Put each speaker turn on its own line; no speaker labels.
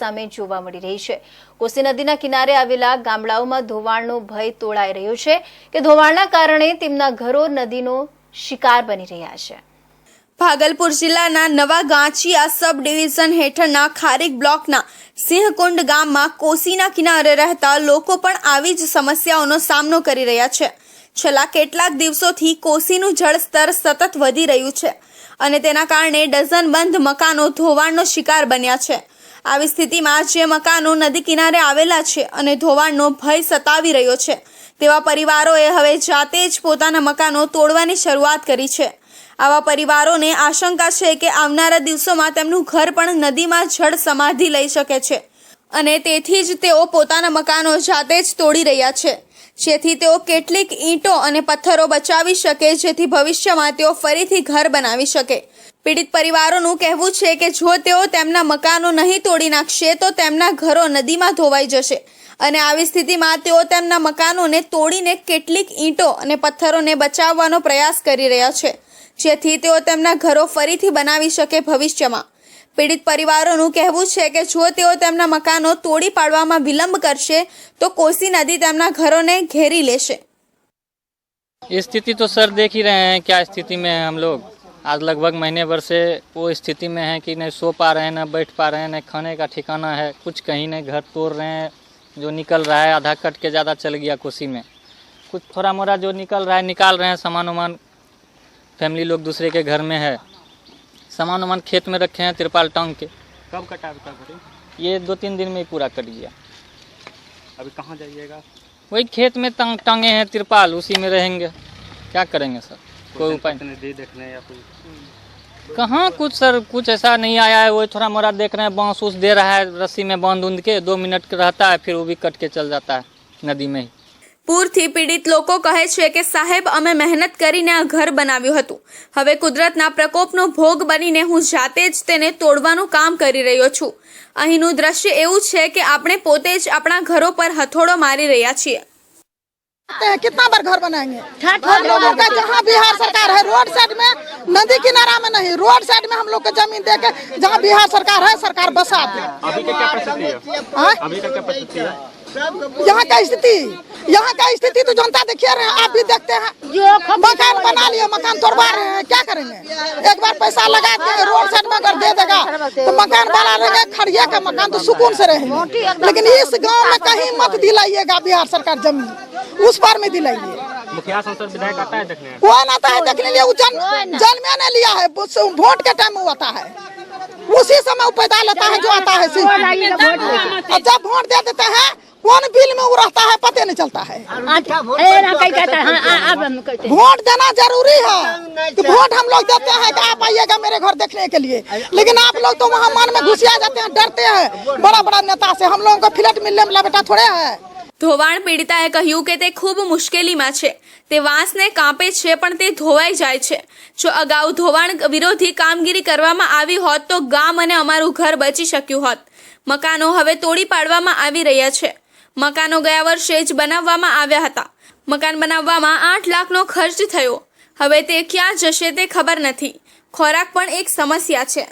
સામે જોવા મળી રહી છે. કોસી નદીના કિનારે આવેલા ગામડાઓમાં ધોવાણનો ભય તોળાઈ રહ્યો છે કે ધોવાણના કારણે તેમના ઘરો નદીનો શિકાર બની રહ્યા છે.
ભાગલપુર જિલ્લાના નવા ગાંચિયા સબ ડિવિઝન હેઠળના ખારેક બ્લોકના સિંહકુંડ ગામમાં કોસીના કિનારે રહેતા લોકો પણ આવી જ સમસ્યાઓનો સામનો કરી રહ્યા છે. છેલ્લા કેટલાક દિવસોથી કોસીનું જળસ્તર સતત વધી રહ્યું છે અને તેના કારણે ડઝનબંધ મકાનો ધોવાણનો શિકાર બન્યા છે. આવી સ્થિતિમાં જે મકાનો નદી કિનારે આવેલા છે અને ધોવાણનો ભય સતાવી રહ્યો છે. તેવા પરિવારોએ હવે જાતે જ પોતાના મકાનો તોડવાની શરૂઆત કરી છે. આવા પરિવારોને આશંકા છે કે આવનારા દિવસોમાં તેમનું ઘર પણ નદીમાં જળ સમાધિ લઈ શકે છે. અને તેથી જ તેઓ પોતાના મકાનો જાતે જ તોડી રહ્યા છે. જેથી તેઓ કેટલીક ઈંટો અને પથ્થરો બચાવી શકે, જેથી ભવિષ્યમાં તેઓ ફરીથી ઘર બનાવી શકે. પીડિત પરિવારોનું કહેવું છે કે જો તેઓ તેમના મકાનો નહીં તોડી નાખશે, તો તેમના ઘરો નદીમાં ધોવાઈ જશે. અને આવી સ્થિતિમાં તેઓ તેમના મકાનોને તોડીને કેટલીક ઈંટો અને પથ્થરોને બચાવવાનો પ્રયાસ કરી રહ્યા છે, જેથી તેઓ તેમના ઘરો ફરીથી બનાવી શકે ભવિષ્યમાં. પીડિત પરિવારોનું કહેવું છે કે જો તેઓ તેમના મકાનો તોડી પાડવામાં વિલંબ કરશે તો કોસી નદી તેમના ઘરોને ઘેરી લેશે
स्थिति तो सर देख ही रहे हैं क्या स्थिति में है हम लोग आज लगभग महीने भर से वो स्थिति में है कि नहीं सो पा रहे हैं न बैठ पा रहे हैं न खाने का ठिकाना है कुछ कहीं नहीं घर तोड़ रहे हैं जो निकल रहा है आधा कट के ज़्यादा चल गया कोसी में कुछ थोड़ा मोड़ा जो निकल रहा है निकाल रहे हैं सामान वामान फैमिली लोग दूसरे के घर में है सामान वामान खेत में रखे हैं तिरपाल टांग के।
कब कटा घर
ये दो तीन दिन में ही पूरा कट गया
अभी कहाँ जाइएगा?
वही खेत में टांग टांगे हैं तिरपाल उसी में रहेंगे। क्या करेंगे सर? कोई उपाय
देखने या कोई
कहाँ कुछ सर कुछ ऐसा नहीं आया है वही थोड़ा मोड़ा देख रहे हैं बाँस उस दे रहा है रस्सी में बाँध उंध के दो मिनट रहता है फिर वो भी कट के चल जाता है नदी में ही।
પૂરથી પીડિત લોકો કહે છે કે સાહેબ અમે મહેનત કરીને આ ઘર બનાવ્યું હતું હવે કુદરતના પ્રકોપનો ભોગ બનીને હું જાતે જ તેને તોડવાનું કામ કરી રહ્યો છું અહીંનું દ્રશ્ય એવું છે કે આપણે પોતે જ આપણા ઘરો પર હથોડો મારી રહ્યા છીએ
सकते हैं कितना बार घर बनाएंगे हम लोगों का जहाँ बिहार सरकार है रोड साइड में नदी किनारा में नहीं रोड साइड में हम लोग को जमीन दे के जहाँ बिहार सरकार है सरकार बसा दे
अभी का क्या परिस्थिति है
हाँ?
अभी का क्या परिस्थिति है
यहाँ का स्थिति यहाँ का स्थिति तो जनता देखिए रहे हैं आप भी देखते हैं। मकान बना लिए मकान तोड़वा रहे हैं क्या करेंगे? एक बार पैसा लगा के रोड साइड में अगर दे देगा तो मकान बना लेंगे खड़िया का मकान तो सुकून से रहेंगे। लेकिन इस गाँव में कहीं मत दिलाइएगा बिहार सरकार ज़मीन। उस पार में दिलाइए।
मुखिया संसद विधायक आता है देखने।
कौन आता है देखने लिए जन जल में ने लिया है वोट के टाइम वो आता है। उसी समय वो पैदा लेता है जो आता है सिर्फ़। जब वोट दे देते हैं कौन बिल में वो रहता है पता नहीं चलता है वोट देना जरूरी है कि वोट हम लोग देते हैं कि आप आइएगा मेरे घर देखने के लिए लेकिन आप लोग तो वहाँ मन में घुसिया जाते हैं डरते हैं बड़ा बड़ा नेता से हम लोगों को फ्लैट मिलने वाला बेटा थोड़े है
ધોવાણ પીડિતાએ કહ્યું કે તે ખૂબ મુશ્કેલીમાં છે તે વાંસને કાપે છે પણ તે ધોવાઈ જાય છે જો અગાઉ ધોવાણ વિરોધી કામગીરી કરવામાં આવી હોત તો ગામ અને અમારું ઘર બચી શક્યું હોત મકાનો હવે તોડી પાડવામાં આવી રહ્યા છે મકાનો ગયા વર્ષે જ બનાવવામાં આવ્યા હતા. મકાન બનાવવામાં આઠ લાખનો ખર્ચ થયો. હવે તે ક્યાં જશે તે ખબર નથી. ખોરાક પણ એક સમસ્યા છે.